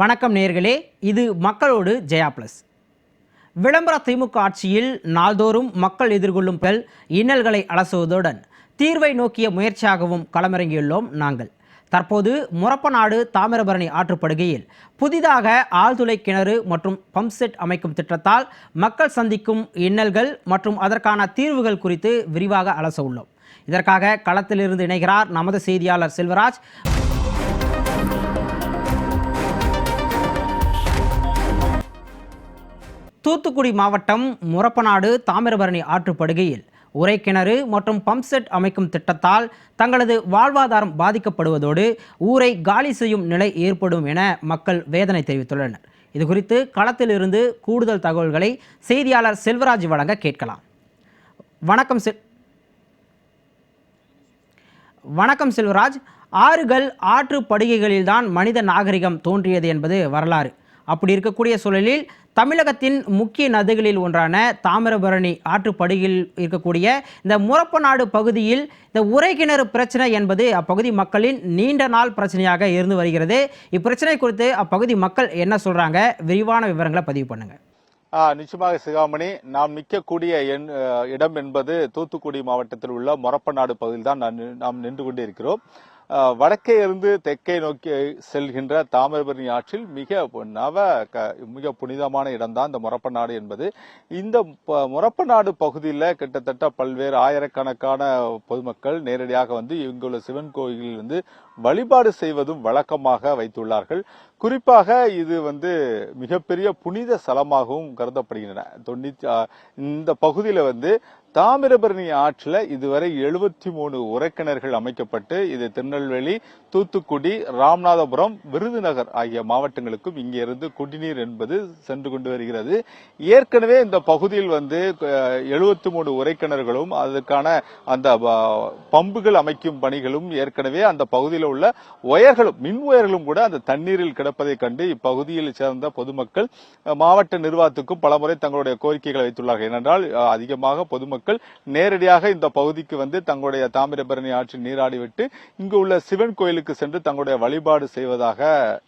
வணக்கம் நேர்களே இது மக்களோடு ஜெயா பிளஸ். விளம்பர திமுக ஆட்சியில் நாள்தோறும் மக்கள் எதிர்கொள்ளும் பல் இன்னல்களை அலசுவதுடன் தீர்வை நோக்கிய முயற்சியாகவும் களமிறங்கியுள்ளோம் நாங்கள். தற்போது முரப்பநாடு தாமிரபரணி ஆற்றுப்படுகையில் புதிதாக ஆழ்துளை கிணறு மற்றும் பம்ப் செட் அமைக்கும் திட்டத்தால் மக்கள் சந்திக்கும் இன்னல்கள் மற்றும் அதற்கான தீர்வுகள் குறித்து விரிவாக அலச உள்ளோம். இதற்காக களத்திலிருந்து இணைகிறார் நமது செய்தியாளர் செல்வராஜ். தூத்துக்குடி மாவட்டம் முரப்பநாடு தாமிரபரணி ஆற்றுப்படுகையில் உரைக்கிணறு மற்றும் பம்ப் செட் அமைக்கும் திட்டத்தால் தங்களது வாழ்வாதாரம் பாதிக்கப்படுவதோடு ஊரை காலி செய்யும் நிலை ஏற்படும் என மக்கள் வேதனை தெரிவித்துள்ளனர். இது குறித்து களத்திலிருந்து கூடுதல் தகவல்களை செய்தியாளர் செல்வராஜ் வழங்க கேட்கலாம். வணக்கம் செல் வணக்கம் செல்வராஜ். ஆறுகள் ஆற்று படுகைகளில்தான் மனித நாகரிகம் தோன்றியது என்பது வரலாறு. அப்படி இருக்கக்கூடிய சூழலில் தமிழகத்தின் முக்கிய நதிகளில் ஒன்றான தாமிரபரணி ஆற்றுப்படுகையில் இருக்கக்கூடிய இந்த முரப்பநாடு பகுதியில் இந்த உரைக்கிணறு பிரச்சனை என்பது அப்பகுதி மக்களின் நீண்ட நாள் பிரச்சனையாக இருந்து வருகிறது. இப்பிரச்சனை குறித்து அப்பகுதி மக்கள் என்ன சொல்றாங்க? விரிவான விவரங்களை பதிவு பண்ணுங்க. நிச்சயமாக சிகாமணி நாம் நிற்கக்கூடிய இடம் என்பது தூத்துக்குடி மாவட்டத்தில் உள்ள மொரப்பநாடு பகுதியில் தான் நாம் நின்று கொண்டு இருக்கிறோம் வடக்கே இருந்து தெற்கே நோக்கி செல்கின்ற தாமிரபரணி ஆற்றில் மிக நவ க- மிக புனிதமான இடம்தான் இந்த மொரப்பநாடு என்பது. இந்த ப- மொரப்பநாடு பகுதியில் கிட்டத்தட்ட பல்வேறு ஆயிரக்கணக்கான பொதுமக்கள் நேரடியாக வந்து இங்குள்ள சிவன் கோயிலில் வந்து வழிபாடு செய்வதும் வழக்கமாக வைத்துள்ளார்கள். குறிப்பாக இது வந்து மிகப்பெரிய புனித ஸ்தலமாகவும் கருதப்படுகின்றன. தொண்ணூத்தி ஆ, இந்த பகுதியில் வந்து தாமிரபரணி ஆற்றில் இதுவரை எழுபத்தி மூணு உரைக்கிணறுகள் அமைக்கப்பட்டு இது திருநெல்வேலி தூத்துக்குடி ராமநாதபுரம் விருதுநகர் ஆகிய மாவட்டங்களுக்கும் இங்கே இருந்து குடிநீர் என்பது சென்று கொண்டு வருகிறது. ஏற்கனவே இந்த பகுதியில் வந்து எழுபத்தி மூணு உரைக்கிணறுகளும் அதற்கான அந்த பம்புகள் அமைக்கும் பணிகளும் ஏற்கனவே அந்த பகுதியில் உள்ள ஒயர்களும் மின் ஒயர்களும் கூட அந்த தண்ணீரில் கிடப்பதை கண்டு இப்பகுதியில் சேர்ந்த பொதுமக்கள் மாவட்ட நிர்வாகத்துக்கும் பலமுறை தங்களுடைய கோரிக்கைகளை வைத்துள்ளார்கள். ஏனென்றால் அதிகமாக பொதுமக்கள் நேரடியாக இந்த பகுதிக்கு வந்து தங்களுடைய தாமிரபரணி ஆற்றில் நீராடி விட்டு இங்கு உள்ள சிவன் கோயிலுக்கு சென்று தங்களுடைய வழிபாடு செய்வதாக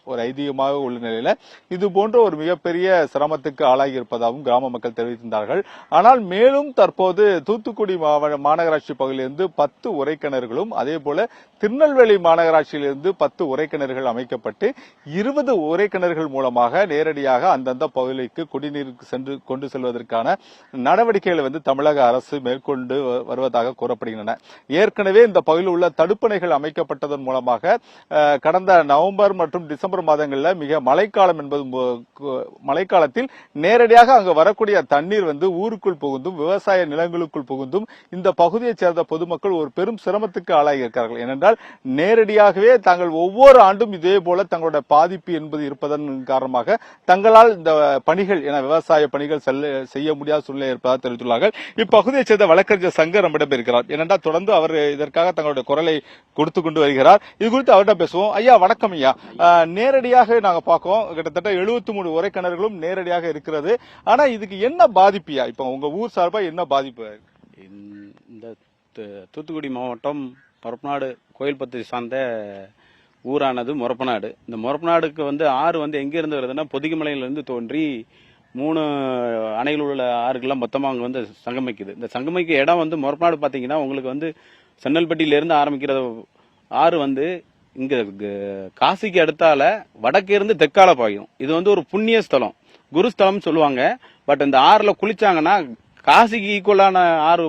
ஒரு ஐதீகமாக உள்ள நிலையில இது போன்ற ஒரு மிகப்பெரிய சிரமத்துக்கு ஆளாகி இருப்பதாகவும் கிராம மக்கள் தெரிவித்திருந்தார்கள். ஆனால் மேலும் தற்போது தூத்துக்குடி மாவ- மாநகராட்சி பகுதியிலிருந்து பத்து உரைக்கிணறுகளும் அதே போல திருநெல்வேலி மாநகராட்சியிலிருந்து பத்து உரைக்கிணறுகள் அமைக்கப்பட்டு இருபது உரைக்கிணறுகள் மூலமாக நேரடியாக அந்தந்த பகுதிக்கு குடிநீருக்கு சென்று கொண்டு செல்வதற்கான நடவடிக்கைகளை வந்து தமிழக அரசு மேற்கொண்டு வருவதாக கூறப்படுகின்றன. ஏற்கனவே இந்த பகுதியில் உள்ள தடுப்பணைகள் அமைக்கப்பட்டதன் மூலமாக கடந்த நவம்பர் மற்றும் டிசம்பர் மாதங்களில் மிக மழைக்காலம் என்பது மழைக்காலத்தில் நேரடியாக அங்கு வரக்கூடிய தண்ணீர் வந்து ஊருக்குள் புகுந்தும் விவசாய நிலங்களுக்குள் புகுந்தும் இந்த பகுதியைச் சேர்ந்த பொதுமக்கள் ஒரு பெரும் சிரமத்துக்கு ஆளாகி இருக்கிறார்கள். ஏனென்றால் நேரடியாகவே தாங்கள் ஒவ்வொரு ஆண்டும் இதே போல தங்களுடைய பாதிப்பு என்பது இருப்பதன் காரணமாக தங்களால் இந்த பணிகள் என விவசாய பணிகள் செல்ல செய்ய முடியாத சூழ்நிலை இருப்பதாக தெரிவித்துள்ளார்கள் இப்பகுதி இப்பகுதியைச் சேர்ந்த வழக்கறிஞர் சங்கர் நம்மிடம் இருக்கிறார். ஏனென்றால் தொடர்ந்து அவர் இதற்காக தங்களுடைய குரலை கொடுத்து கொண்டு வருகிறார். இது குறித்து அவர்கிட்ட பேசுவோம். ஐயா வணக்கம் ஐயா. நேரடியாக நாங்க பார்க்கோம் கிட்டத்தட்ட எழுபத்தி மூணு உரைக்கிணறுகளும் நேரடியாக இருக்கிறது. ஆனா இதுக்கு என்ன பாதிப்புயா இப்போ உங்க ஊர் சார்பா என்ன பாதிப்பு? இந்த- இந்த தூத்துக்குடி மாவட்டம் மொரப்பநாடு கோயில் பத்தி சார்ந்த ஊரானது மொரப்பநாடு. இந்த மொரப்பநாடுக்கு வந்து ஆறு வந்து எங்க இருந்து வருதுன்னா பொதிகமலையிலிருந்து தோன்றி மூணு அணையில் உள்ள ஆறுகள்லாம் மொத்தமாக அங்கே வந்து சங்கமிக்குது. இந்த சங்கமிக்க இடம் வந்து மொரப்பநாடு பார்த்தீங்கன்னா உங்களுக்கு வந்து சென்னல்பட்டியிலேருந்து ஆரம்பிக்கிற ஆறு வந்து இங்கே காசிக்கு அடுத்தால வடக்கேருந்து தெற்கால பாயும். இது வந்து ஒரு புண்ணிய ஸ்தலம். குருஸ்தலம் சொல்லுவாங்க. பட் இந்த ஆறில் குளிச்சாங்கன்னா காசிக்கு ஈக்குவலான ஆறு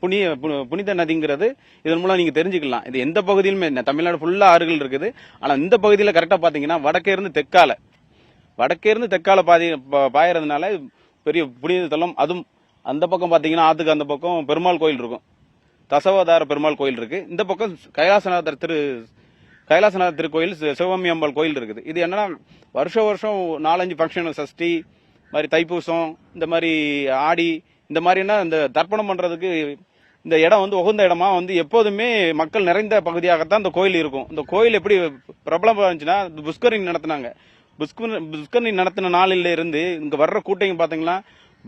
புனிய புனித நதிங்கிறது இதன் மூலம் நீங்கள் தெரிஞ்சுக்கலாம். இது எந்த பகுதியிலுமே தமிழ்நாடு ஃபுல்லாக ஆறுகள் இருக்குது. ஆனால் இந்த பகுதியில் கரெக்டாக பார்த்தீங்கன்னா வடக்கே இருந்து தெற்கால வடக்கே இருந்து தெற்கால பாதி ப- பாயறதுனால பெரிய புனித தலம். அதுவும் அந்த பக்கம் பார்த்தீங்கன்னா ஆத்துக்கு அந்த பக்கம் பெருமாள் கோயில் இருக்கும். தசவதார பெருமாள் கோயில் இருக்குது இந்த பக்கம் கைலாசநாதர் திரு கைலாசநாதர் திருக்கோயில் சி- சிவகாமி அம்பாள் கோயில் இருக்குது. இது என்னன்னா வருஷம் வருஷம் நாலஞ்சு ஃபங்க்ஷன் சஷ்டி மாதிரி தைப்பூசம் இந்த மாதிரி ஆடி இந்த மாதிரினா இந்த தர்ப்பணம் பண்ணுறதுக்கு இந்த இடம் வந்து உகந்த இடமா வந்து எப்போதுமே மக்கள் நிறைந்த பகுதியாகத்தான் இந்த கோயில் இருக்கும். இந்த கோயில் எப்படி பிரபலமாக இருந்துச்சுன்னா இந்த புஷ்கரிணி நடத்துனாங்க. புஷ்கர் புஷ்கரிணி நடத்தின நாளில் இருந்து இங்க வர்ற கூட்டங்க பாத்தீங்கன்னா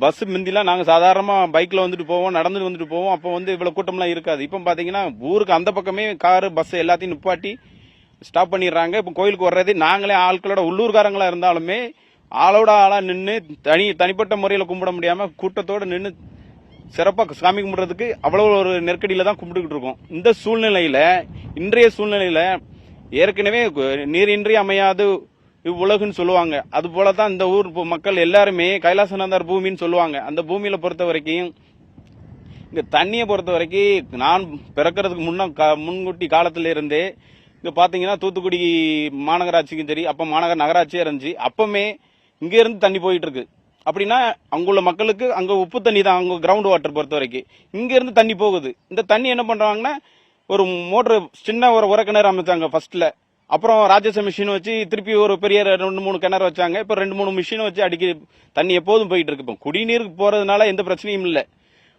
பஸ் முந்திலாம் நாங்க சாதாரணமா பைக்ல வந்துட்டு போவோம் நடந்துட்டு வந்துட்டு போவோம். அப்போ வந்து இவ்வளவு கூட்டம்லாம் இருக்காது. இப்போ பாத்தீங்கன்னா ஊருக்கு அந்த பக்கமே காரு பஸ் எல்லாத்தையும் நிப்பாட்டி ஸ்டாப் பண்ணிடுறாங்க. இப்போ கோயிலுக்கு வர்றது நாங்களே ஆட்களோட உள்ளூர்காரங்களா இருந்தாலுமே ஆளோட ஆளா நின்று தனி தனிப்பட்ட முறையில் கும்பிட முடியாம கூட்டத்தோட நின்று சிறப்பாக சாமி கும்பிடுறதுக்கு அவ்வளவு ஒரு நெருக்கடியில தான் கும்பிட்டுக்கிட்டு இருக்கோம். இந்த சூழ்நிலையில இன்றைய சூழ்நிலையில ஏற்கனவே நீரின்றி அமையாது இவ்வுலகுன்னு சொல்லுவாங்க. அது போல தான் இந்த ஊர் மக்கள் எல்லாருமே கைலாசநாதர் பூமின்னு சொல்லுவாங்க. அந்த பூமியில பொறுத்த வரைக்கும் இங்க தண்ணியை பொறுத்த வரைக்கும் நான் பிறக்கிறதுக்கு முன்ன முன்கூட்டி காலத்துல இருந்தே இங்க பாத்தீங்கன்னா தூத்துக்குடி மாநகராட்சிக்கும் சரி அப்ப மாநகர நகராட்சியா இருந்துச்சு. அப்பமே இங்க இருந்து தண்ணி போயிட்டு இருக்கு அப்படின்னா அங்குள்ள மக்களுக்கு அங்க உப்பு தண்ணி தான் அங்க கிரவுண்ட் வாட்டர் பொறுத்த வரைக்கும். இங்க இருந்து தண்ணி போகுது. இந்த தண்ணி என்ன பண்றாங்கன்னா ஒரு மோட்டர் சின்ன ஒரு உரக்கிணறு அமைச்சாங்க ஃபர்ஸ்ட்ல அப்புறம் ராஜச மிஷின் வச்சு திருப்பி ஒரு பெரிய ரெண்டு மூணு கிணறு வச்சாங்க. இப்போ ரெண்டு மூணு மிஷினை வச்சு அடிக்க தண்ணி எப்போதும் போயிட்டு இருக்கு. இப்போ குடிநீருக்கு போகிறதுனால எந்த பிரச்சனையும் இல்லை.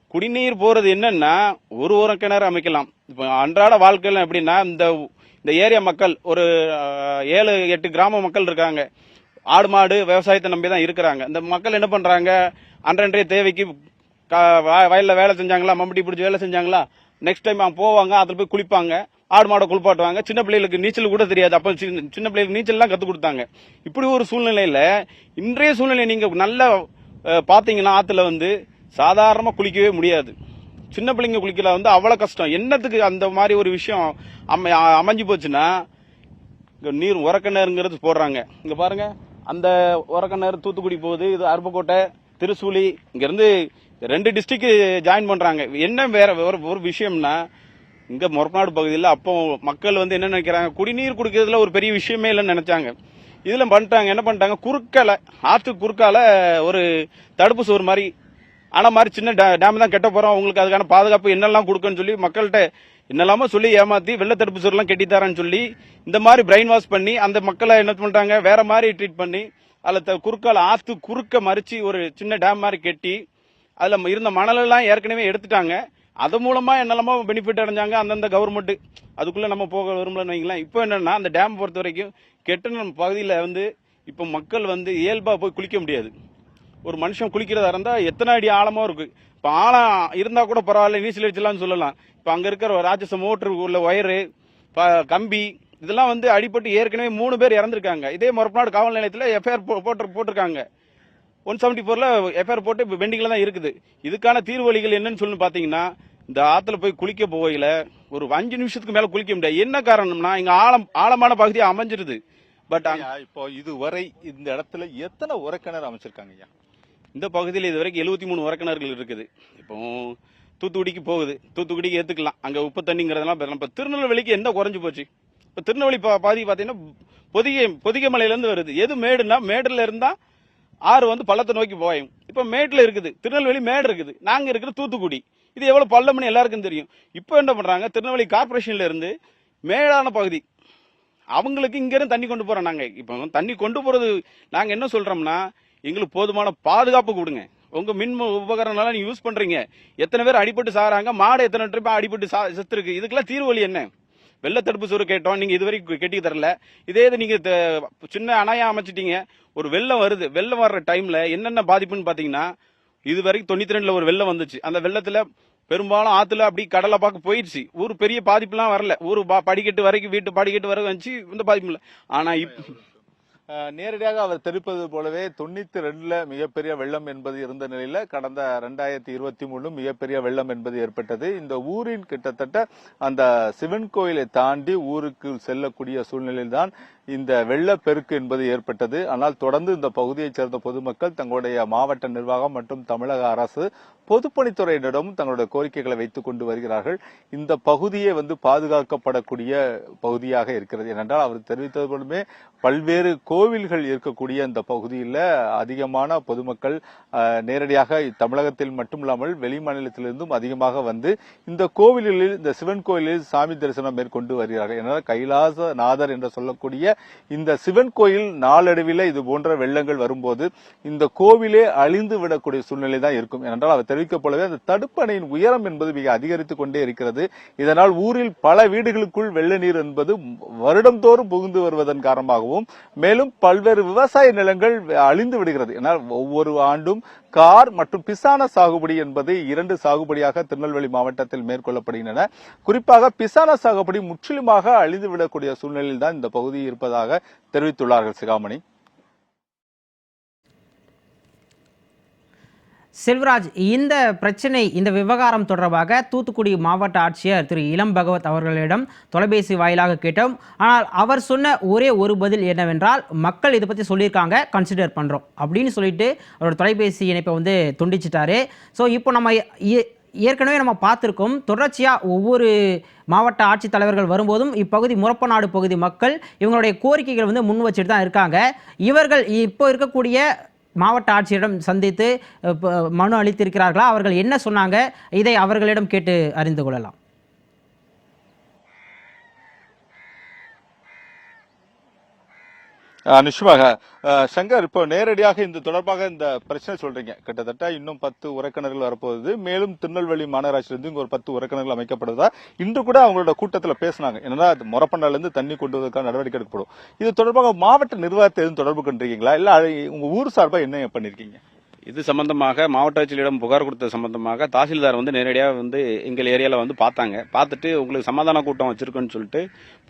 குடிநீர் போகிறது என்னன்னா ஒரு ஓரம் கிணறு அமைக்கலாம். இப்போ அன்றாட வாழ்க்கையில் எப்படின்னா இந்த இந்த ஏரியா மக்கள் ஒரு ஏழு எட்டு கிராம மக்கள் இருக்காங்க. ஆடு மாடு விவசாயத்தை நம்பி தான் இருக்கிறாங்க. இந்த மக்கள் என்ன பண்ணுறாங்க அன்றன்றைய தேவைக்கு கா- வயலில் வேலை செஞ்சாங்களா? மம்பட்டி பிடிச்சி வேலை செஞ்சாங்களா? நெக்ஸ்ட் டைம் அவங்க போவாங்க அதில் போய் குளிப்பாங்க. ஆடு மாடை குளிப்பாட்டுவாங்க. சின்ன பிள்ளைகளுக்கு நீச்சல் கூட தெரியாது. அப்போ சின்ன சின்ன பிள்ளைகளுக்கு நீச்சல்லாம் கற்றுக் கொடுத்தாங்க. இப்படி ஒரு சூழ்நிலையில் இன்றைய சூழ்நிலை நீங்கள் நல்லா பார்த்தீங்கன்னா ஆற்றுல வந்து சாதாரணமாக குளிக்கவே முடியாது. சின்ன பிள்ளைங்க குளிக்கல வந்து அவ்வளோ கஷ்டம். என்னத்துக்கு அந்த மாதிரி ஒரு விஷயம் அமை அமைஞ்சு போச்சுன்னா இங்கே நீர் உரக்கிணறுங்கிறது போடுறாங்க. இங்கே பாருங்க. அந்த உரக்கிணறு தூத்துக்குடி போகுது. இது அருப்புக்கோட்டை திருசூலி இங்கேருந்து ரெண்டு டிஸ்ட்ரிக்ட் ஜாயின் பண்ணுறாங்க என்ன வேற ஒரு விஷயம்னா இங்க மொரப்பநாடு பகுதியில் அப்போ மக்கள் வந்து என்ன நினைக்கிறாங்க? குடிநீர் குடிக்கிறதுல ஒரு பெரிய விஷயமே இல்லைன்னு நினைச்சாங்க. இதுல பண்ணிட்டாங்க என்ன பண்ணிட்டாங்க? குறுக்கால ஆத்து குறுக்கால ஒரு தடுப்பு சுவர் மாதிரி ஆனா மாதிரி சின்ன டே- டேம் தான் கெட்ட போறோம். அவங்களுக்கு அதுக்கான பாதுகாப்பு என்னெல்லாம் கொடுக்கன்னு சொல்லி மக்கள்கிட்ட என்னெல்லாமோ சொல்லி ஏமாத்தி வெள்ள தடுப்பு சுவர்லாம் கட்டி தரேன்னு சொல்லி இந்த மாதிரி பிரெயின் வாஷ் பண்ணி அந்த மக்களை என்ன பண்ணிட்டாங்க? வேற மாதிரி ட்ரீட் பண்ணி அதில் த- குறுக்கால ஆத்து குறுக்க மறிச்சு ஒரு சின்ன டேம் மாதிரி கட்டி அதில் ம- இருந்த மணலெல்லாம் ஏற்கனவே எடுத்துட்டாங்க. அது மூலமாக என்னெல்லாமோ பெனிஃபிட் அடைஞ்சாங்க அந்தந்த கவர்மெண்ட்டு அதுக்குள்ளே நம்ம போக விரும்பலன்னு வைங்களேன். இப்போ என்னென்னா அந்த டேம் பொறுத்த வரைக்கும் கெட்டுன நம்ம பகுதியில் வந்து இப்போ மக்கள் வந்து இயல்பாக போய் குளிக்க முடியாது. ஒரு மனுஷன் குளிக்கிறதா இருந்தால் எத்தனை அடி ஆழமாக இருக்குது இப்போ ஆழம் இருந்தால் கூட பரவாயில்ல நீச்சல் அடிச்சலாம்னு சொல்லலாம். இப்போ அங்கே இருக்கிற ராட்சச மோட்டர் உள்ள ஒயரு ப- கம்பி இதெல்லாம் வந்து அடிபட்டு ஏற்கனவே மூணு பேர் இறந்துருக்காங்க. இதே மொரப்பநாடு காவல் நிலையத்தில் எஃப்ஐஆர் போட்டு போட்டிருக்காங்க. ஒன் செவன்டி ஃபோர்ல எஃப்ஐஆர் போட்டு இப்போ பெண்டிங்ல தான் இருக்குது. இதுக்கான தீர்வு வழிகள் என்னன்னு சொல்லி பாத்தீங்கன்னா இந்த ஆத்துல போய் குளிக்க போகையில ஒரு அஞ்சு நிமிஷத்துக்கு மேல குளிக்க முடியாது. என்ன காரணம்னா இங்க ஆழம் ஆழமான பகுதி அமைஞ்சிருது. பட் இப்போ இதுவரை இந்த இடத்துல எத்தனை உரக்கிணறு அமைச்சிருக்காங்க ஐயா? இந்த பகுதியில் இது வரைக்கும் எழுபத்தி மூணு உரக்கிணறுகள் இருக்குது. இப்போ தூத்துக்குடிக்கு போகுது. தூத்துக்குடிக்கு ஏத்துக்கலாம். அங்க உப்பு தண்ணிங்கிறதெல்லாம். இப்ப திருநெல்வேலிக்கு என்ன குறைஞ்சு போச்சு? இப்ப திருநெல்வேலி பாதி பாத்தீங்கன்னா பொதிகை பொதிகை மலையில இருந்து வருது. எது மேடுனா மேடுல இருந்தா ஆறு வந்து பள்ளத்தை நோக்கி போயும். இப்போ மேட்டில் இருக்குது. திருநெல்வேலி மேடு இருக்குது. நாங்கள் இருக்கிற தூத்துக்குடி. இது எவ்வளோ பள்ளம்னு எல்லாருக்கும் தெரியும். இப்போ என்ன பண்ணுறாங்க திருநெல்வேலி கார்பரேஷன்ல இருந்து மேடான பகுதி. அவங்களுக்கு இங்கேருந்து தண்ணி கொண்டு போகிறோம் நாங்கள் இப்போ தண்ணி கொண்டு போகிறது நாங்கள் என்ன சொல்கிறோம்னா எங்களுக்கு போதுமான பாதுகாப்பு கொடுங்க. உங்கள் மின் உபகரணம்லாம் நீங்கள் யூஸ் பண்ணுறீங்க எத்தனை பேர் அடிபட்டு சாகிறாங்க? மாடு எத்தனை ட்ரிப் அடிபட்டு சா- செத்துருக்கு. இதுக்கெல்லாம் தீர்வு வழி என்ன? வெள்ளத்தடுப்பு சுவர் கேட்டோம். நீங்க இதுவரைக்கும் கெட்டி தரல இதே இது நீங்க சின்ன அணையா அமைச்சிட்டீங்க. ஒரு வெள்ளம் வருது. வெள்ளம் வர்ற டைம்ல என்னென்ன பாதிப்புன்னு பாத்தீங்கன்னா இது வரைக்கும் தொண்ணூத்தி ரெண்டுல ஒரு வெள்ளம் வந்துச்சு. அந்த வெள்ளத்துல பெரும்பாலும் ஆத்துல அப்படி கடலை பார்க்க போயிடுச்சு ஊர் பெரிய பாதிப்புலாம் வரல. ஊர் பா- படிக்கட்டு வரைக்கும் வீட்டு படிக்கட்டு வரைக்கும் வந்துச்சு. இந்த பாதிப்பு இல்லை ஆனா இப்போ நேரடியாக அவர் தெரிவிப்பது போலவே தொண்ணூத்தி ரெண்டுல மிகப்பெரிய வெள்ளம் என்பது இருந்த நிலையில கடந்த ரெண்டாயிரத்தி இருபத்தி மூணு மிகப்பெரிய வெள்ளம் என்பது ஏற்பட்டது. இந்த ஊரின் கிட்டத்தட்ட அந்த சிவன் கோயிலை தாண்டி ஊருக்கு செல்லக்கூடிய சூழ்நிலையில்தான் இந்த வெள்ளப்பெருக்கு என்பது ஏற்பட்டது. ஆனால் தொடர்ந்து இந்த பகுதியைச் சேர்ந்த பொதுமக்கள் தங்களுடைய மாவட்ட நிர்வாகம் மற்றும் தமிழக அரசு பொதுப்பணித்துறையினரிடம் தங்களுடைய கோரிக்கைகளை வைத்துக் கொண்டு வருகிறார்கள். இந்த பகுதியே வந்து பாதுகாக்கப்படக்கூடிய பகுதியாக இருக்கிறது. ஏனென்றால் அவர் தெரிவித்தது போலுமே பல்வேறு கோவில்கள் இருக்கக்கூடிய இந்த பகுதியில் அதிகமான பொதுமக்கள் நேரடியாக தமிழகத்தில் மட்டுமில்லாமல் வெளி மாநிலத்திலிருந்தும் அதிகமாக வந்து இந்த கோவில்களில் இந்த சிவன் கோயிலில் சாமி தரிசனம் மேற்கொண்டு வருகிறார்கள். ஏனென்றால் கைலாசநாதர் என்று சொல்லக்கூடிய இந்த சிவன் கோயில் நாளடைவில் இது போன்ற வெள்ளங்கள் வரும்போது இந்த கோவிலே அழிந்து விடக்கூடிய சூழ்நிலை தான் இருக்கும். ஏனென்றால் அவர் தெரிவிக்க போலவே அந்த தடுப்பணையின் உயரம் என்பது மிக அதிகரித்துக் கொண்டே இருக்கிறது. இதனால் ஊரில் பல வீடுகளுக்குள் வெள்ள நீர் என்பது வருடந்தோறும் புகுந்து வருவதன் காரணமாகவும் மேலும் பல்வேறு விவசாய நிலங்கள் அழிந்து விடுகிறது. ஏன்னால் ஒவ்வொரு ஆண்டும் கார் மற்றும் பிசான சாகுபடி என்பது இரண்டு சாகுபடியாக திருநெல்வேலி மாவட்டத்தில் மேற்கொள்ளப்படுகின்றன. குறிப்பாக பிசான சாகுபடி முற்றிலுமாக அழிந்துவிடக்கூடிய சூழ்நிலையில் தான் இந்த பகுதி இருப்பதாக தெரிவித்துள்ளார்கள் சிகாமணி. செல்வராஜ் இந்த பிரச்சனை இந்த விவகாரம் தொடர்பாக தூத்துக்குடி மாவட்ட ஆட்சியர் திரு இளம் பகவத் அவர்களிடம் தொலைபேசி வாயிலாக கேட்டோம். ஆனால் அவர் சொன்ன ஒரே ஒரு பதில் என்னவென்றால் மக்கள் இதை பற்றி சொல்லியிருக்காங்க கன்சிடர் பண்ணுறோம் அப்படின்னு சொல்லிட்டு அவரோட தொலைபேசி இணைப்பை வந்து துண்டிச்சிட்டாரு. ஸோ இப்போ நம்ம ஏ- ஏற்கனவே நம்ம பார்த்துருக்கோம் தொடர்ச்சியாக ஒவ்வொரு மாவட்ட ஆட்சித்தலைவர்கள் வரும்போதும் இப்பகுதி முரப்பநாடு பகுதி மக்கள் இவங்களுடைய கோரிக்கைகள் வந்து முன் வச்சுட்டு தான் இருக்காங்க. இவர்கள் இப்போ இருக்கக்கூடிய மாவட்ட ஆட்சியரிடம் சந்தித்து மனு அளித்திருக்கிறார்களா? அவர்கள் என்ன சொன்னாங்க? இதை அவர்களிடம் கேட்டு அறிந்து கொள்ளலாம். நிச்சயமாக. சங்கர் இப்போ நேரடியாக இந்த தொடர்பாக இந்த பிரச்சனை சொல்றீங்க. கிட்டத்தட்ட இன்னும் பத்து உரைக்கிணறுகள் வரப்போகுது. மேலும் திருநெல்வேலி மாநகராட்சியிலிருந்து இங்க ஒரு பத்து உறக்கிணர்கள் அமைக்கப்படுதா இன்று கூட அவங்களோட கூட்டத்தில் பேசினாங்க. என்னன்னா அது முறப்பண்டாலிருந்து தண்ணி கொண்டு வருவதற்கான நடவடிக்கை எடுக்கப்படும். இது தொடர்பாக மாவட்ட நிர்வாகத்தை எதுவும் தொடர்பு கொண்டிருக்கீங்களா? இல்ல உங்க ஊர் சார்பாக என்ன பண்ணிருக்கீங்க? இது சம்பந்தமாக மாவட்ட ஆட்சியரிடம் புகார் கொடுத்த சம்பந்தமாக தாசில்தார் வந்து நேரடியாக வந்து எங்கள் ஏரியாவில் வந்து பார்த்தாங்க. பார்த்துட்டு உங்களுக்கு சமாதான கூட்டம் வச்சுருக்கோன்னு சொல்லிட்டு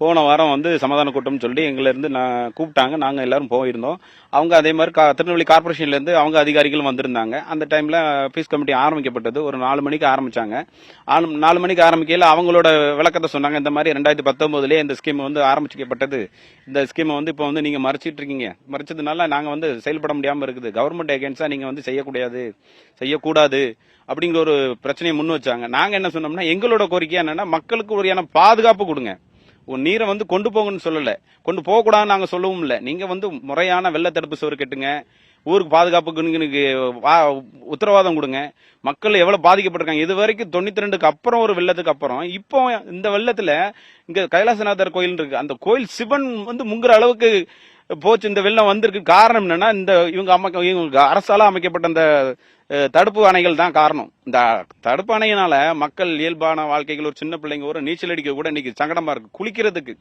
போன வாரம் வந்து சமாதான கூட்டம்னு சொல்லிட்டு எங்களிருந்து நான் கூப்பிட்டாங்க. நாங்கள் எல்லாரும் போயிருந்தோம். அவங்க அதே மாதிரி கா- திருநெல்வேலி கார்பரேஷன்லேருந்து அவங்க அதிகாரிகளும் வந்திருந்தாங்க. அந்த டைமில் பீஸ் கமிட்டி ஆரம்பிக்கப்பட்டது. ஒரு நாலு மணிக்கு ஆரம்பித்தாங்க ஆளு- நாலு மணிக்கு ஆரம்பிக்கையில் அவங்களோட விளக்கத்தை சொன்னாங்க. இந்த மாதிரி ரெண்டாயிரத்தி பத்தொம்போதுலேயே இந்த ஸ்கீம் வந்து ஆரம்பிக்கப்பட்டது. இந்த ஸ்கீமை வந்து இப்போ வந்து நீங்கள் மறைச்சிட்டு இருக்கீங்க. மறைச்சதுனால நாங்கள் வந்து செயல்பட முடியாமல் இருக்குது. கவர்மெண்ட் ஏகென்ஸ்டாக நீங்கள் வந்து செய்யக்கூடாது. செய்யக்கூடாது அப்படிங்கிற ஒரு பிரச்சனையை முன் வச்சாங்க. நாங்கள் என்ன சொன்னோம்னா எங்களோட கோரிக்கை என்னன்னா மக்களுக்கு உரியான பாதுகாப்பு கொடுங்க. உன் நீரை வந்து கொண்டு போங்கன்னு சொல்லலை. கொண்டு போகக்கூடாதுன்னு நாங்கள் சொல்லவும் இல்லை. நீங்கள் வந்து முறையான வெள்ள தடுப்பு சுவர் கட்டுங்க. ஊருக்கு பாதுகாப்புக்கு வா- உத்தரவாதம் கொடுங்க. மக்கள் எவ்வளோ பாதிக்கப்பட்டிருக்காங்க. இது வரைக்கும் தொண்ணூற்றி ரெண்டுக்கு அப்புறம் ஒரு வெள்ளத்துக்கு அப்புறம் இப்போ இந்த வெள்ளத்தில் இங்கே கைலாசநாதர் கோயில் இருக்கு. அந்த கோயில் சிவன் வந்து முங்குற அளவுக்கு போச்சு. இந்த வெள்ளம் வந்திருக்கு. காரணம் என்னன்னா இந்த இவங்க அமைக்க இவங்க அரசால அமைக்கப்பட்ட அந்த தடுப்பு அணைகள் தான் காரணம். இந்த தடுப்பு அணையினால மக்கள் இயல்பான வாழ்க்கைகள் ஒரு சின்ன பிள்ளைங்க ஒரு நீச்சல் அடிக்க கூட இன்னைக்கு சங்கடமா இருக்கு. குளிக்கிறதுக்கு.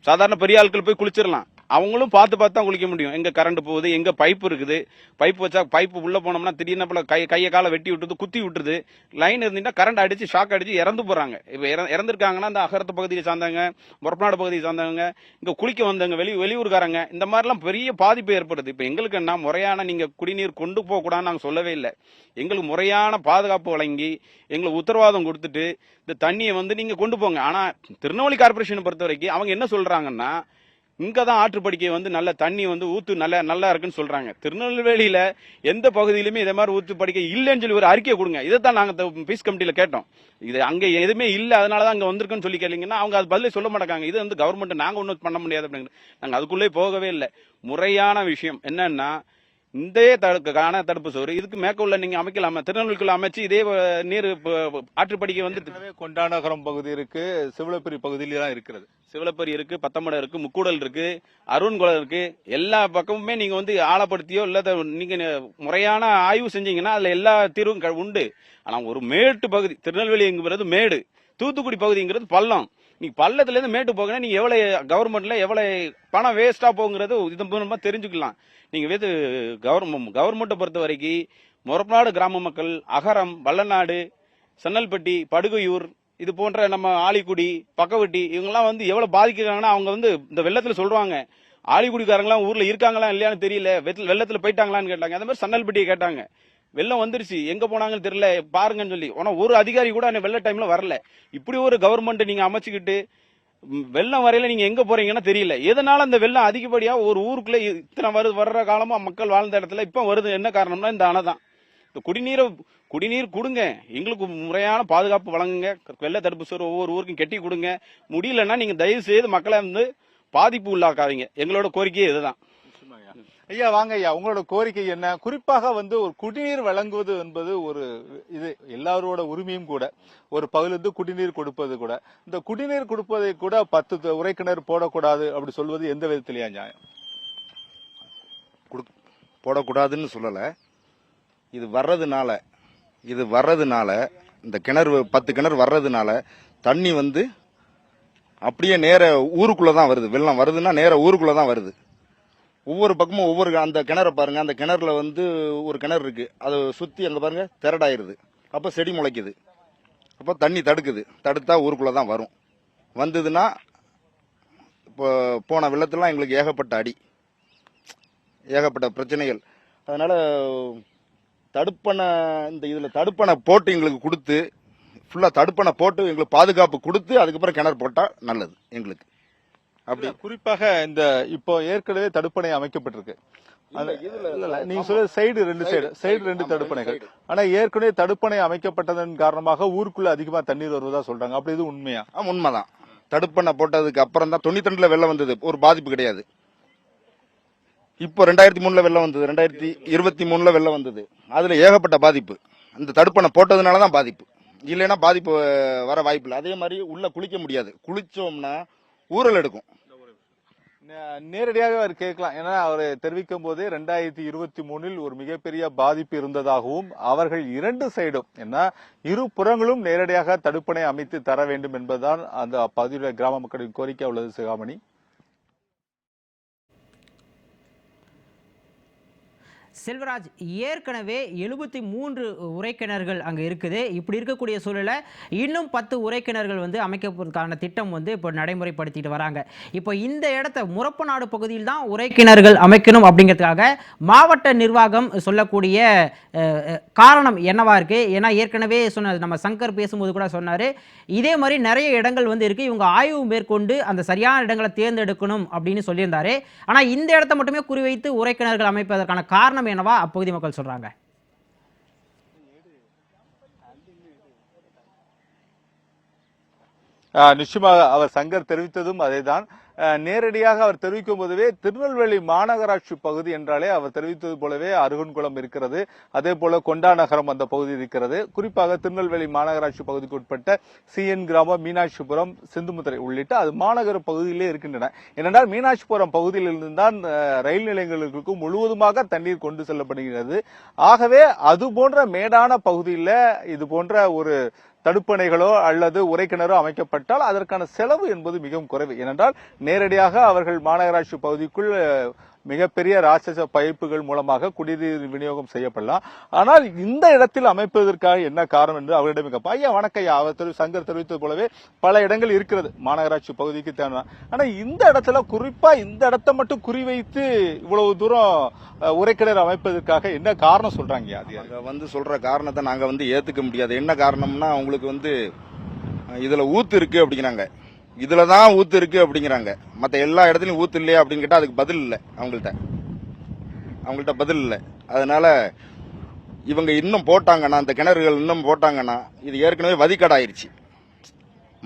சாதாரண பெரிய ஆட்கள் போய் குளிச்சிடலாம். அவங்களும் பார்த்து பார்த்து தான் குளிக்க முடியும். எங்கே கரண்ட் போகுது எங்கே பைப் இருக்குது. பைப் வச்சா பைப் உள்ளே போனோம்னா திடீர்னு போல கை கையை காலை வெட்டி விட்டுது குத்தி விட்டுருது லைன் இருந்தீங்கன்னா கரண்ட் அடிச்சு ஷாக் அடிச்சு இறந்து போகிறாங்க இப்போ இற- இறந்துருக்காங்கன்னா அந்த அகரத்து பகுதியை சார்ந்தவங்க முறப்பநாடு பகுதியை சார்ந்தவங்க இங்கே குளிக்க வந்தவங்க வெளி வெளியூர்காரங்க இந்த மாதிரிலாம் பெரிய பாதிப்பு ஏற்படுது. இப்போ எங்களுக்கு என்ன முறையான நீங்கள் குடிநீர் கொண்டு போகக்கூடாதுன்னு நாங்கள் சொல்லவே இல்லை. எங்களுக்கு முறையான பாதுகாப்பு வழங்கி எங்களுக்கு உத்தரவாதம் கொடுத்துட்டு இந்த தண்ணியை வந்து நீங்கள் கொண்டு போங்க. ஆனால் திருநெல்வேலி கார்பரேஷனை பொறுத்த வரைக்கும் அவங்க என்ன சொல்கிறாங்கன்னா இங்கே தான் ஆற்றுப்படுக்கை வந்து நல்ல தண்ணி வந்து ஊத்து நல்ல நல்லா இருக்குன்னு சொல்கிறாங்க திருநெல்வேலியில் எந்த பகுதியிலுமே இதே மாதிரி ஊத்து படுக்கை இல்லைன்னு சொல்லி ஒரு அறிக்கை கொடுங்க. இதை தான் நாங்கள் பீஸ் கமிட்டியில் கேட்டோம். இது அங்கே எதுவுமே இல்லை அதனால தான் அங்கே வந்திருக்குன்னு சொல்லி கேட்டீங்கன்னா அவங்க அது பதிலே சொல்ல மாட்டாங்க. இது வந்து கவர்மெண்ட் நாங்கள் ஒன்றும் பண்ண முடியாது அப்படிங்கிற நாங்கள் அதுக்குள்ளே போகவே இல்லை. முறையான விஷயம் என்னன்னா இந்த தடுக்கான தடுப்பு சுவர் இதுக்கு மேற்க உள்ள நீங்க அமைக்கலாமா? திருநெல்வேலிக்குள்ள அமைச்சு இதே நீர் ஆற்றுப்படிக்கை வந்து கொண்டாநகரம் பகுதி இருக்கு சிவலப்பரி பகுதியில தான் இருக்கிறது. சிவலப்பரி இருக்கு பத்தமடம் இருக்கு முக்கூடல் இருக்கு அருண்குளம் இருக்கு. எல்லா பக்கமுமே நீங்க வந்து ஆழப்படுத்தியோ இல்ல நீங்க முறையான ஆய்வு செஞ்சீங்கன்னா அதுல எல்லா தீர்வும் க- உண்டு. ஆனா ஒரு மேட்டு பகுதி திருநெல்வேலிங்கிறது மேடு. தூத்துக்குடி பகுதிங்கிறது பள்ளம். நீ பள்ளத்துல இருந்து மேட்டு போகணும் நீங்க எவ்வளவு கவர்மெண்ட்ல எவ்வளவு பணம் வேஸ்டா போகுங்கிறது இது மூலமா தெரிஞ்சுக்கலாம். நீங்க வந்து கவர்மெண்ட் கவர்மெண்ட்டை பொறுத்த வரைக்கும் முறப்பாடு கிராம மக்கள் அகரம் வல்லநாடு சன்னல்பட்டி படுகையூர் இது போன்ற நம்ம ஆலிக்குடி பக்கவட்டி இவங்கெல்லாம் வந்து எவ்வளவு பாதிக்கிறாங்கன்னா அவங்க வந்து இந்த வெள்ளத்துல சொல்றாங்க. ஆலிக்குடிக்காரங்களாம் ஊர்ல இருக்காங்களா இல்லையான்னு தெரியல. வெள்ளத்துல போயிட்டாங்களான்னு கேட்டாங்க. அந்த மாதிரி சன்னல்பட்டியை கேட்டாங்க. வெள்ளம் வந்துருச்சு. எங்க போனாங்கன்னு தெரியல. பாருங்கன்னு சொல்லி. ஆனா ஒரு அதிகாரி கூட அந்த வெள்ள டைம்ல வரல. இப்படி ஒரு கவர்மெண்ட் நீங்க அமைச்சுக்கிட்டு வெள்ளம் வரையில நீங்க எங்க போறீங்கன்னா தெரியல. எதனால அந்த வெள்ளம் அதிகப்படியா ஒரு ஊருக்குள்ள இத்தனை வருது வர்ற காலமா மக்கள் வாழ்ந்த இடத்துல இப்ப வருது? என்ன காரணம்னா இந்த அணை தான் இந்த குடிநீரை குடிநீர் கொடுங்க. எங்களுக்கு முறையான பாதுகாப்பு வழங்குங்க. வெள்ள தடுப்பு சுவர் ஒவ்வொரு ஊருக்கும் கெட்டி கொடுங்க. முடியலன்னா நீங்க தயவு செய்து மக்களை வந்து பாதிப்பு உள்ளாக்காதீங்க. எங்களோட கோரிக்கையே இதுதான். ஐயா வாங்க ஐயா. உங்களோட கோரிக்கை என்ன? குறிப்பாக வந்து ஒரு குடிநீர் வழங்குவது என்பது ஒரு இது எல்லாரோட உரிமையும் கூட. ஒரு பகுதியிலிருந்து குடிநீர் கொடுப்பது கூட. இந்த குடிநீர் கொடுப்பதை கூட பத்து த- உரைக்கிணறு போடக்கூடாது அப்படி சொல்வது எந்த விதத்திலேயா நியாயம் குடு- போடக்கூடாதுன்னு சொல்லலை. இது வர்றதுனால இது வர்றதுனால இந்த கிணறு பத்து கிணறு வர்றதுனால தண்ணி வந்து அப்படியே நேர ஊருக்குள்ளே தான் வருது. வெள்ளம் வருதுன்னா நேர ஊருக்குள்ளே தான் வருது. ஒவ்வொரு பக்கமும் ஒவ்வொரு அந்த கிணற பாருங்கள் அந்த கிணறுல வந்து ஒரு கிணறு இருக்குது அதை சுற்றி அங்கே பாருங்கள் திரடாயிருது. அப்போ செடி முளைக்குது. அப்போ தண்ணி தடுக்குது. தடுத்தா ஊருக்குள்ளே தான் வரும். வந்ததுன்னா இப்போ போன வெள்ளத்துலாம் எங்களுக்கு ஏகப்பட்ட அடி ஏகப்பட்ட பிரச்சனைகள். அதனால் தடுப்பணை இந்த இதுல தடுப்பணை போட்டு எங்களுக்கு கொடுத்து ஃபுல்லா தடுப்பணை போட்டு எங்களுக்கு பாதுகாப்பு கொடுத்து அதுக்கப்புறம் கிணறு போட்டா நல்லது எங்களுக்கு. அப்படி. குறிப்பாக இந்த இப்போ ஏற்கனவே தடுப்பணை அமைக்கப்பட்டிருக்கு. நீங்க சொல்ற சைடு ரெண்டு சைடு சைடு ரெண்டு தடுப்பணைகள். ஆனா ஏற்கனவே தடுப்பணை அமைக்கப்பட்டதன் காரணமாக ஊருக்குள்ள அதிகமா தண்ணீர் வருவதா சொல்றாங்க. அப்படி இது உண்மையா? உண்மைதான். தடுப்பணை போட்டதுக்கு அப்புறம் தான் தொண்ணூத்தி ரெண்டுல வெள்ளம் வந்தது. ஒரு பாதிப்பு கிடையாது. இப்போ ரெண்டாயிரத்தி மூணுல வெள்ளம் வந்தது. ரெண்டாயிரத்தி இருபத்தி மூணுல வெள்ளம் வந்தது. அதுல ஏகப்பட்ட பாதிப்பு. அந்த தடுப்பணை போட்டதுனால தான் பாதிப்பு. இல்லைன்னா பாதிப்பு வர வாய்ப்பு இல்லை அதே மாதிரி உள்ள குளிக்க முடியாது. குளிச்சோம்னா ஊரல் எடுக்கும். நே- நேரடியாக அவர் கேட்கலாம். ஏன்னா அவர் தெரிவிக்கும் போதே ரெண்டாயிரத்தி இருபத்தி மூணில் ஒரு மிகப்பெரிய பாதிப்பு இருந்ததாகவும் அவர்கள் இரண்டு சைடும் ஏன்னா இரு புறங்களும் நேரடியாக தடுப்பணை அமைத்து தர வேண்டும் என்பதுதான் அந்த பகுதியில் கிராம மக்களின் கோரிக்கை உள்ளது சிகாமணி. செல்வராஜ் ஏற்கனவே எழுபத்தி மூன்று உரைக்கிணறுகள் அங்கே இருக்குது. இப்படி இருக்கக்கூடிய சூழலை இன்னும் பத்து உரைக்கிணறுகள் வந்து அமைக்கிறதுக்கான திட்டம் வந்து இப்போ நடைமுறைப்படுத்திட்டு வராங்க. இப்போ இந்த இடத்த முரப்பநாடு பகுதியில் தான் உரைக்கிணறுகள் அமைக்கணும் அப்படிங்கிறதுக்காக மாவட்ட நிர்வாகம் சொல்லக்கூடிய காரணம் என்னவா இருக்கு? ஏன்னா ஏற்கனவே சொன்ன நம்ம சங்கர் பேசும்போது கூட சொன்னாரு இதே மாதிரி நிறைய இடங்கள் வந்து இருக்கு. இவங்க ஆய்வு மேற்கொண்டு அந்த சரியான இடங்களை தேர்ந்தெடுக்கணும் அப்படின்னு சொல்லியிருந்தாரு. ஆனா இந்த இடத்த மட்டுமே குறிவைத்து உரைக்கிணறுகள் அமைப்பதற்கான காரணம் என்னவா அப்பகுதி மக்கள் சொல்றாங்க? நிச்சயமாக அவர் சங்கர் தெரிவித்ததும் அதேதான். நேரடியாக அவர் தெரிவிக்கும் போதுவே திருநெல்வேலி மாநகராட்சி பகுதி என்றாலே அவர் தெரிவித்தது போலவே அருகன்குளம் இருக்கிறது. அதே போல கொண்டா நகரம் அந்த பகுதி இருக்கிறது. குறிப்பாக திருநெல்வேலி மாநகராட்சி பகுதிக்கு உட்பட்ட சிஎன் கிராமம் மீனாட்சிபுரம் சிந்துமுத்திரை உள்ளிட்ட அது மாநகர பகுதியிலே இருக்கின்றன. ஏனென்றால் மீனாட்சிபுரம் பகுதியிலிருந்து தான் ரயில் நிலையங்களுக்கு முழுவதுமாக தண்ணீர் கொண்டு செல்லப்படுகிறது. ஆகவே அது போன்ற மேடான பகுதியில் இது போன்ற ஒரு தடுப்பணைகளோ அல்லது உரைக்கிணறோ அமைக்கப்பட்டால் அதற்கான செலவு என்பது மிகவும் குறைவு. ஏனென்றால் நேரடியாக அவர்கள் மாநகராட்சி பகுதிக்குள் மிகப்பெரிய ராட்சச பைப்புகள் மூலமாக குடிநீர் விநியோகம் செய்யப்படலாம். ஆனால் இந்த இடத்தில் அமைப்பதற்காக என்ன காரணம் என்று அவரிடம் கேட்போம். ஐயா வணக்கம் ஐயா. அவர் சங்கர் தெரிவித்தது போலவே பல இடங்கள் இருக்கிறது. மாநகராட்சி பகுதிக்கு தேவை ஆனால் இந்த இடத்துல குறிப்பா இந்த இடத்த மட்டும் குறிவைத்து இவ்வளவு தூரம் அஹ், உரைக்கிணறு அமைப்பதற்காக என்ன காரணம் சொல்றாங்க அது வந்து சொல்ற காரணத்தை நாங்க வந்து ஏத்துக்க முடியாது. என்ன காரணம்னா அவங்களுக்கு வந்து இதில் இதுல ஊத்து இருக்கு அப்படிங்கிறாங்க. இதுல தான் ஊத்து இருக்கு அப்படிங்கிறாங்க. மத்த எல்லா இடத்துலயும் ஊத்து இல்லையா அப்படின்னு கேட்டா அதுக்கு பதில் இல்லை அவங்கள்ட்ட. அவங்கள்ட்ட பதில் இல்லை. அதனால இவங்க இன்னும் போட்டாங்கன்னா அந்த கிணறுகள் இன்னும் போட்டாங்கன்னா இது ஏற்கனவே வதிக்கடாயிருச்சு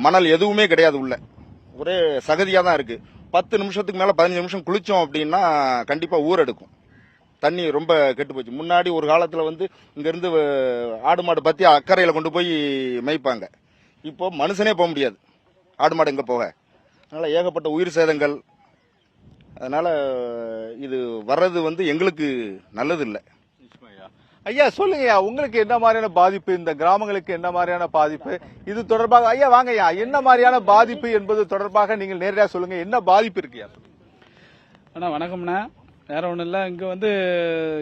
மணல் எதுவுமே கிடையாது உள்ள. ஒரே சகதியாக தான் இருக்கு. பத்து நிமிஷத்துக்கு மேலே பதினஞ்சு நிமிஷம் குளிச்சோம் அப்படின்னா கண்டிப்பாக ஊரெடுக்கும் தண்ணி ரொம்ப கெட்டு போச்சு. முன்னாடி ஒரு காலத்தில் வந்து இங்கேருந்து ஆடு மாடு பற்றி அக்கறையில் கொண்டு போய் மேய்ப்பாங்க. இப்போ மனுஷனே போக முடியாது. ஆடு மாடு எங்க போக? அதனால ஏகப்பட்ட உயிர் சேதங்கள். அதனால இது வர்றது வந்து எங்களுக்கு நல்லது இல்லை. ஐயா சொல்லுங்க ஐயா உங்களுக்கு என்ன மாதிரியான பாதிப்பு? இந்த கிராமங்களுக்கு என்ன மாதிரியான பாதிப்பு? இது தொடர்பாக ஐயா வாங்க ஐயா என்ன மாதிரியான பாதிப்பு என்பது தொடர்பாக நீங்கள் நேரடியாக சொல்லுங்க. என்ன பாதிப்பு இருக்குயா அண்ணா வணக்கம்ண்ணா. வேற ஒன்றும் இல்லை. இங்கே வந்து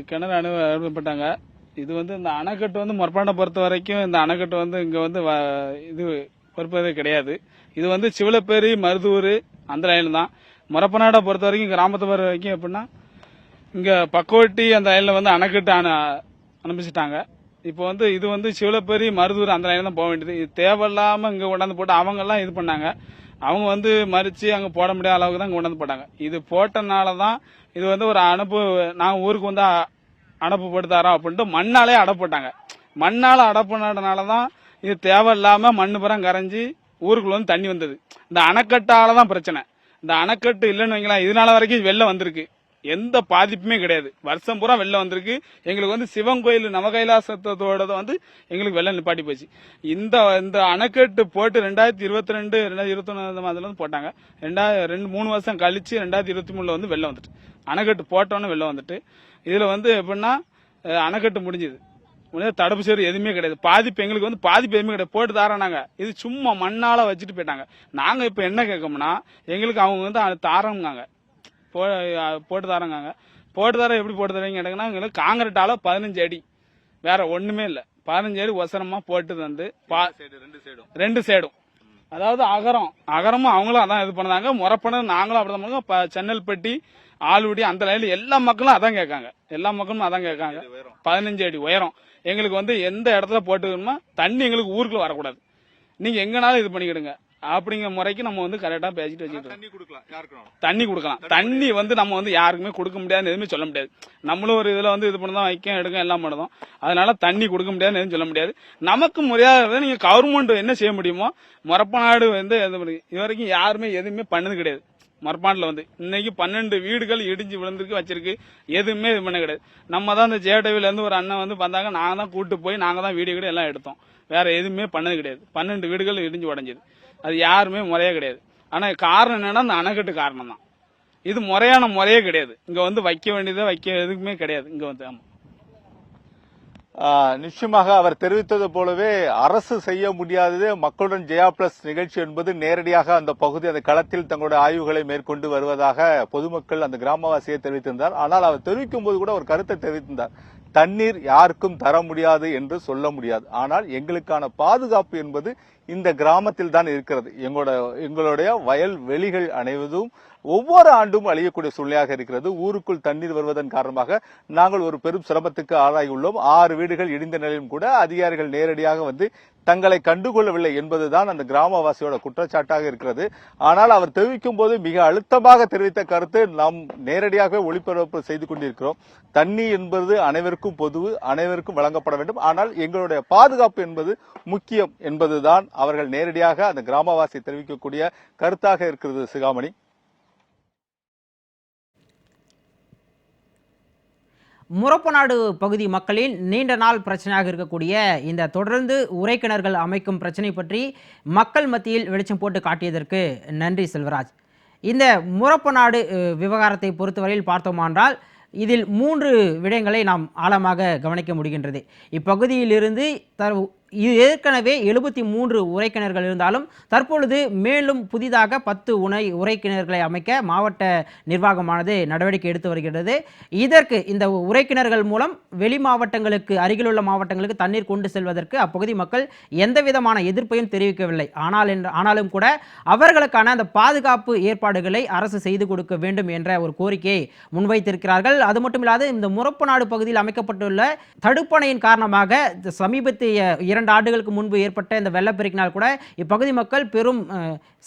கிணறு அனு அனுப்பப்பட்டாங்க. இது வந்து இந்த அணைக்கட்டு வந்து மொரப்பாண்டை பொறுத்த வரைக்கும் இந்த அணைக்கட்டு வந்து இங்கே வந்து வ- இது பொறுப்பதே கிடையாது. இது வந்து சிவலப்பேரி மருதூர் அந்த லைனில் தான். மொரப்பநாடை பொறுத்த வரைக்கும் கிராமத்தை பொறுத்த வரைக்கும் எப்படின்னா இங்கே பக்கோட்டி அந்த லைனில் வந்து அணைக்கட்டு அனு அனுப்பிச்சிட்டாங்க. இப்போ வந்து இது வந்து சிவலப்பேரி மருதூர் அந்த லைனில் தான் போக வேண்டியது. இது தேவையில்லாமல் இங்கே கொண்டாந்து போட்டு அவங்கெல்லாம் இது பண்ணாங்க. அவங்க வந்து மறிச்சு அங்கே போட முடியாத அளவுக்கு தான் இங்கே கொண்டாந்து போட்டாங்க. இது போட்டனால தான் இது வந்து ஒரு அனுப்பு நாங்கள் ஊருக்கு வந்து அடப்பு போட்டு தரோம் அப்படின்ட்டு மண்ணாலே அடப்பு போட்டாங்க. மண்ணால் அடப்பு தான் இது தேவையில்லாமல் மண்ணு புறம் கரைஞ்சி ஊருக்குள்ள வந்து தண்ணி வந்தது. இந்த அணைக்கட்டால தான் பிரச்சனை. இந்த அணைக்கட்டு இல்லைன்னு வைங்களேன் இதனால வரைக்கும் வெள்ளம் வந்திருக்கு. எந்த பாதிப்புமே கிடையாது. வருஷம் பூரா வெள்ளம் வந்திருக்கு. எங்களுக்கு வந்து சிவன் கோயில் நவகைலாசத்தோட வந்து எங்களுக்கு வெள்ளம் நிப்பாட்டி போச்சு. இந்த இந்த அணைக்கட்டு போட்டு ரெண்டாயிரத்தி இருபத்தி ரெண்டு ரெண்டாயிரத்தி இருபத்தி ஒன்று வந்து போட்டாங்க. ரெண்டாயிரம் ரெண்டு மூணு வருஷம் கழிச்சு ரெண்டாயிரத்தி இருபத்தி மூணுல வந்து வெள்ளம் வந்துட்டு. அணைக்கட்டு போட்டோன்னு வெள்ளம் வந்துட்டு. இதுல வந்து எப்படின்னா அணைக்கட்டு முடிஞ்சுது. முடிஞ்ச தடுப்பு சேரு எதுவுமே கிடையாது. பாதிப்பு எங்களுக்கு வந்து பாதிப்பு எதுவுமே கிடையாது. போட்டு தாரோம் இது சும்மா மண்ணால வச்சுட்டு போயிட்டாங்க. நாங்க இப்ப என்ன கேட்கோம்னா எங்களுக்கு அவங்க வந்து அது தாரோங்காங்க போ போட்டு தரங்காங்க போட்டு தர எப்படி போட்டு தரீங்க கேட்டாங்கன்னா எங்களுக்கு காங்கிரட்டால பதினஞ்சு அடி. வேற ஒண்ணுமே இல்லை. பதினஞ்சு அடி ஒசரமா போட்டு தந்து பா ரெண்டு சைடும். ரெண்டு சைடும். அதாவது அகரம். அகரமும் அவங்களும் அதான் இது பண்ணாங்க. முறப்பன நாங்களும் அப்படிதான் இப்ப சென்னல்பட்டி ஆளுடி அந்த லைன்ல எல்லா மக்களும் அதான் கேட்காங்க. எல்லா மக்களும் அதான் கேட்காங்க. பதினஞ்சு அடி உயரம். எங்களுக்கு வந்து எந்த இடத்துல போட்டுக்கணுமா தண்ணி எங்களுக்கு ஊருக்குள்ள வரக்கூடாது. நீங்க எங்கனாலும் இது பண்ணிக்கிடுங்க. அப்படிங்கிற முறைக்கு நம்ம வந்து கரெக்டா பேசிட்டு வச்சுக்கிட்டு இருக்கோம். தண்ணி கொடுக்கலாம் தண்ணி வந்து நம்ம வந்து யாருக்குமே கொடுக்க முடியாதுன்னு எதுவுமே சொல்ல முடியாது. நம்மளும் ஒரு இதுல வந்து இது பண்ணதான் வைக்க எடுக்க எல்லாம் பண்ணதும் அதனால தண்ணி கொடுக்க முடியாதுன்னு எதுவும் சொல்ல முடியாது. நமக்கு முறையாக நீங்க கவர்மெண்ட் என்ன செய்ய முடியுமோ மொரப்பநாடு வந்து இது பண்ணி- இது வரைக்கும் யாருமே எதுவுமே பண்ணது கிடையாது. மரப்பாண்டில் வந்து. இன்னைக்கு பன்னெண்டு வீடுகள் இடிஞ்சு விழுந்திருக்கு வச்சிருக்கு. எதுவுமே இது பண்ண கிடையாது. நம்ம தான் இந்த ஜேடவிலேருந்து ஒரு அண்ணன் வந்து வந்தாங்க. நாங்கள் தான் கூட்டு போய் நாங்கள் தான் வீடியோ கூட எல்லாம் எடுத்தோம். வேற எதுவுமே பண்ணது கிடையாது. பன்னெண்டு வீடுகள் இடிஞ்சு உடஞ்சது. அது யாருமே முறையே கிடையாது. ஆனால் காரணம் என்னன்னா அந்த அணைக்கட்டு காரணம் தான் இது முறையான முறையே கிடையாது. இங்கே வந்து வைக்க வேண்டியதை வைக்க எதுக்குமே கிடையாது. இங்கே வந்து ஆமாம் நிச்சயமாக அவர் தெரிவித்தது போலவே அரசு செய்ய முடியாதது மக்களுடன் ஜெயா பிளஸ் நிகழ்ச்சி என்பது நேரடியாக அந்த பகுதி அந்த களத்தில் தங்களுடைய ஆய்வுகளை மேற்கொண்டு வருவதாக பொதுமக்கள் அந்த கிராமவாசியை தெரிவித்திருந்தார். ஆனால் அவர் தெரிவிக்கும் போது கூட ஒரு கருத்தை தெரிவித்திருந்தார். தண்ணீர் யாருக்கும் தர முடியாது என்று சொல்ல முடியாது. ஆனால் எங்களுக்கான பாதுகாப்பு என்பது இந்த கிராமத்தில் தான் இருக்கிறது. எங்களோட எங்களுடைய வயல் வெளிகள் அனைவதும் ஒவ்வொரு ஆண்டும் அழியக்கூடிய சூழ்நிலையாக இருக்கிறது. ஊருக்குள் தண்ணீர் வருவதன் காரணமாக நாங்கள் ஒரு பெரும் சிரமத்துக்கு ஆளாகியுள்ளோம். ஆறு வீடுகள் இடிந்த நிலையிலும் கூட அதிகாரிகள் நேரடியாக வந்து தங்களை கண்டுகொள்ளவில்லை என்பதுதான் அந்த கிராமவாசியோட குற்றச்சாட்டாக இருக்கிறது. ஆனால் அவர் தெரிவிக்கும் போது மிக அழுத்தமாக தெரிவித்த கருத்து நாம் நேரடியாக ஒளிபரப்பு செய்து கொண்டிருக்கிறோம். தண்ணி என்பது அனைவருக்கும் பொது அனைவருக்கும் வழங்கப்பட வேண்டும். ஆனால் எங்களுடைய பாதுகாப்பு என்பது முக்கியம் என்பதுதான் அவர்கள் நேரடியாக அந்த கிராமவாசி தெரிவிக்கக்கூடிய கருத்தாக இருக்கிறது சிகாமணி. முரப்பநாடு பகுதி மக்களின் நீண்ட நாள் பிரச்சனையாக இருக்கக்கூடிய இந்த தொடர்ந்து உரைக்கிணறுகள் அமைக்கும் பிரச்சனை பற்றி மக்கள் மத்தியில் வெளிச்சம் போட்டு காட்டியதற்கு நன்றி செல்வராஜ். இந்த முரப்பநாடு விவகாரத்தை பொறுத்தவரையில் பார்த்தோமானால் இதில் மூன்று விடயங்களை நாம் ஆழமாக கவனிக்க முடிகின்றது. இப்பகுதியிலிருந்து தர் இது ஏற்கனவே எழுபத்தி மூன்று உரைக்கிணறுகள் இருந்தாலும் தற்பொழுது மேலும் புதிதாக பத்து உணை உரைக்கிணறுகளை அமைக்க மாவட்ட நிர்வாகமானது நடவடிக்கை எடுத்து வருகிறது. இதற்கு இந்த உரைக்கிணறுகள் மூலம் வெளி மாவட்டங்களுக்கு அருகிலுள்ள மாவட்டங்களுக்கு தண்ணீர் கொண்டு செல்வதற்கு அப்பகுதி மக்கள் எந்த விதமான எதிர்ப்பையும் தெரிவிக்கவில்லை. ஆனால் என்று ஆனாலும் கூட அவர்களுக்கான அந்த பாதுகாப்பு ஏற்பாடுகளை அரசு செய்து கொடுக்க வேண்டும் என்ற ஒரு கோரிக்கையை முன்வைத்திருக்கிறார்கள். அது மட்டும் இல்லாது இந்த முரப்பநாடு பகுதியில் அமைக்கப்பட்டுள்ள தடுப்பணையின் காரணமாக சமீபத்திய இரண்டு ஆண்டுகளுக்கு முன்பு ஏற்பட்ட இந்த வெள்ளப்பெருக்கினால் கூட இப்பகுதி மக்கள் பெரும்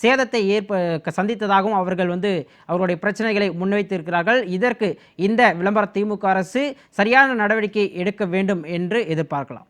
சேதத்தை ஏற்ப சந்தித்ததாகவும் அவர்கள் வந்து அவர்களுடைய பிரச்சனைகளை முன்வைத்திருக்கிறார்கள். இதற்கு இந்த விளம்பர திமுக அரசு சரியான நடவடிக்கை எடுக்க வேண்டும் என்று எதிர்பார்க்கலாம்.